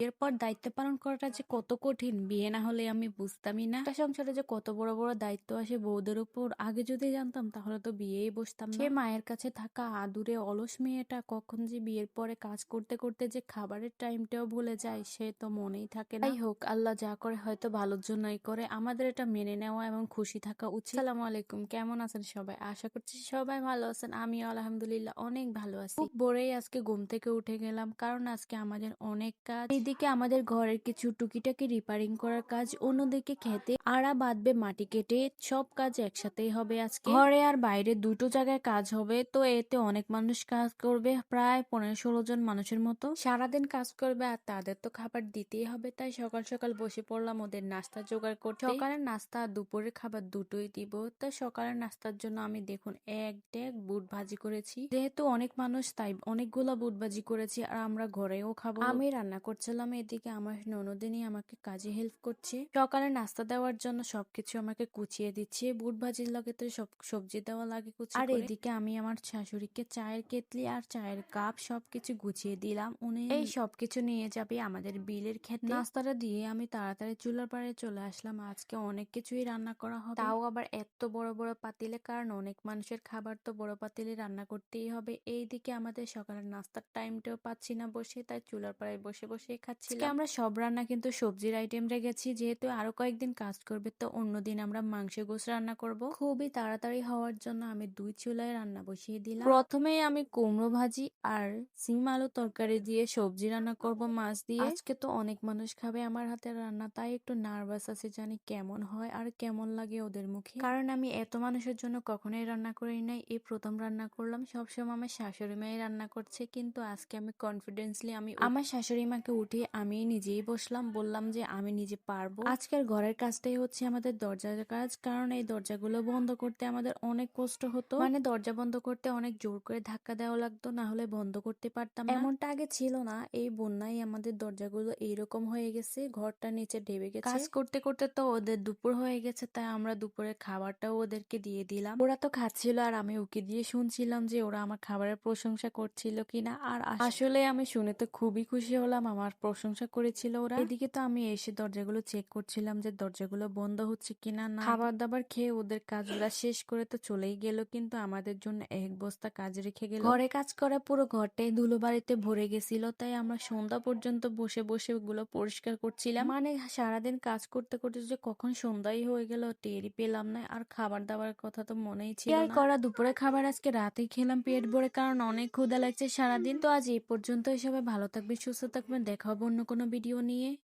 এরপর দায়িত্ব পালন করাটা যে কত কঠিন বিয়ে না হলে আমি বুঝতামই না। একটা সংসারে যে কত বড় বড় দায়িত্ব আসে বউদের উপর আগে যদি জানতাম তাহলে তো বিয়েই বসতাম সে মায়ের কাছে থাকা আদুরে অলস মেয়েটা কখন যে বিয়ের পরে কাজ করতে করতে যে খাবারের টাইমটাও ভুলে যায় সে তো মনেই থাকে না। হোক আল্লাহ যা করে হয়তো ভালোর জন্যই করে। আমাদের এটা মেনে নেওয়া এবং খুশি থাকা উচিত। সালামু আলাইকুম কেমন আছেন সবাই? আশা করছি সবাই ভালো আছেন। আমি আলহামদুলিল্লাহ অনেক ভালো আছি। খুব ভোরেই আজকে ঘুম থেকে উঠে গেলাম কারণ আজকে আমাদের অনেক কাজ। এদিকে আমাদের ঘরের কিছু টুকিটাকি রিপেয়ারিং করার কাজ, অন্যদিকে খেতে আড়া বাঁধবে মাটি কেটে সব কাজ একসাথেই হবে আজকে। ঘরে আর বাইরে দুটো জায়গায় কাজ হবে, তো এতে অনেক মানুষ কাজ করবে, প্রায় পনেরো ষোলো জন মানুষের মতো। সারাদিন কাজ করবে আর তাদের তো খাবার দিতেই হবে, তাই সকাল সকাল বসে পড়লাম ওদের নাস্তা জোগাড় করতে। সকালের নাস্তা আর দুপুরের খাবার দুটোই দিব তাই সকালের নাস্তার জন্য আমি দেখুন এক ডেক বুট ভাজি করেছি। যেহেতু অনেক মানুষ, তাই অনেকগুলো বুট ভাজি করেছি আর আমরা ঘরেও খাব। আমি রান্না করছিলাম এদিকে আমার ননদিনী আমাকে কাজে হেল্প করছে। সকালে নাস্তা দেওয়ার জন্য সবকিছু আমাকে কুচিয়ে দিচ্ছে। বুট ভাজির লগে তো সব সবজি দেওয়া লাগে কুচি আর এদিকে আমি আমার শাশুড়িকে চায়ের কেতলি আর চায়ের কাপ সবকিছু গুছিয়ে দিলাম। উনি এই সবকিছু নিয়ে যাবে আমাদের বিলের খেতে নাস্তাটা দিয়ে আমি তাড়াতাড়ি চুলার পাড়ে চলে আসলাম। আজকে অনেক কিছুই রান্না করা হবে। তাও আবার এত বড় বড় পাতিলে কারণ অনেক মানুষের খাবার তো বড় পাতিলে রান্না করতেই হবে। এইদিকে আমাদের সকালের নাস্তার টাইমটাও পাচ্ছি না বসে তাই চুলার পাড়ায় বসে বসে খাচ্ছি আমরা সব রান্না কিন্তু সবজির আইটেম রেখেছি যেহেতু আরও কয়েকদিন কাজ করবে তো অন্যদিন আমরা মাংস গোস রান্না করব। খুবই তাড়াতাড়ি হওয়ার জন্য আমি দুই চুলায় রান্না বসিয়ে দিলাম। প্রথমে আমি কুমড়ো ভাজি আর সিম আলু তরকারি দিয়ে সবজি রান্না করব মাছ দিয়ে। আজকে তো অনেক মানুষ খাবে আমার হাতের রান্না তাই একটু নার্ভাস আছে জানি কেমন হয় আর কেমন লাগে ওদের মুখে। কারণ আমি এত মানুষের জন্য কখনোই রান্না করি নাই এই প্রথম রান্না করলাম সবসময় আমার শাশুড়ি মাই রান্না করছে কিন্তু আজকে আমি কনফিডেন্সলি আমি আমার শাশুড়ি মাকে উঠিয়ে আমি নিজেই বসলাম, বললাম যে আমি নিজে পারব। আজকের ঘরের কাজটাই হচ্ছে আমাদের দরজার কাজ, কারণ এই দরজাগুলো বন্ধ করতে আমাদের অনেক কষ্ট হতো। মানে দরজা বন্ধ করতে অনেক জোর করে ধাক্কা দেওয়া লাগতো, না হলে বন্ধ করতে পারতাম এমনটা আগে ছিল না, এই বন্যায় আমাদের দরজাগুলো এইরকম হয়ে গেছে, ঘরটা নিচে ঢেবে গেছে। কাজ করতে করতে তো ওদের দুপুর হয়ে গেছে, তাই আমরা দুপুরের খাবারটাও ওদেরকে দিয়ে দিলাম। ওরা তো খাচ্ছিল, আর আমি উকি দিয়ে শুনছিলাম যে ওরা আমার খাবারের প্রশংসা করছিল কিনা, আর আসলে আমি শুনে তো খুবই খুশি হলাম, আমার প্রশংসা করেছিল ওরা। এদিকে তো আমি এসে দরজাগুলো চেক করছিলাম যে দরজাগুলো বন্ধ হচ্ছে কিনা না। খাবার দাবার খেয়ে ওদের কাজগুলা শেষ করে তো চলেই গেল কিন্তু আমাদের জন্য এক বস্তা কাজ রেখে গেল। ঘরে কাজ করা পুরো ঘরটাই ধুলো বাড়িতে ভরে গেছিল তাই আমরা সন্ধ্যা পর্যন্ত বসে বসে ওগুলো পরিষ্কার করছিলাম। মানে সারাদিন কাজ করতে করতে যে কখন সন্ধ্যাই হয়ে গেল টেরই পেলাম না আর খাবার দাবার কথা তো মনেই ছিল না। করা দুপুরে খাবার আজকে রাতে খেলাম পেট ভরে কারণ অনেক ক্ষুধা লাগছে সারাদিন। তো আজ এই পর্যন্তই সবাই ভালো থাকবে সুস্থ থাকবেন দেখা অন্য কোনো ভিডিও নিয়ে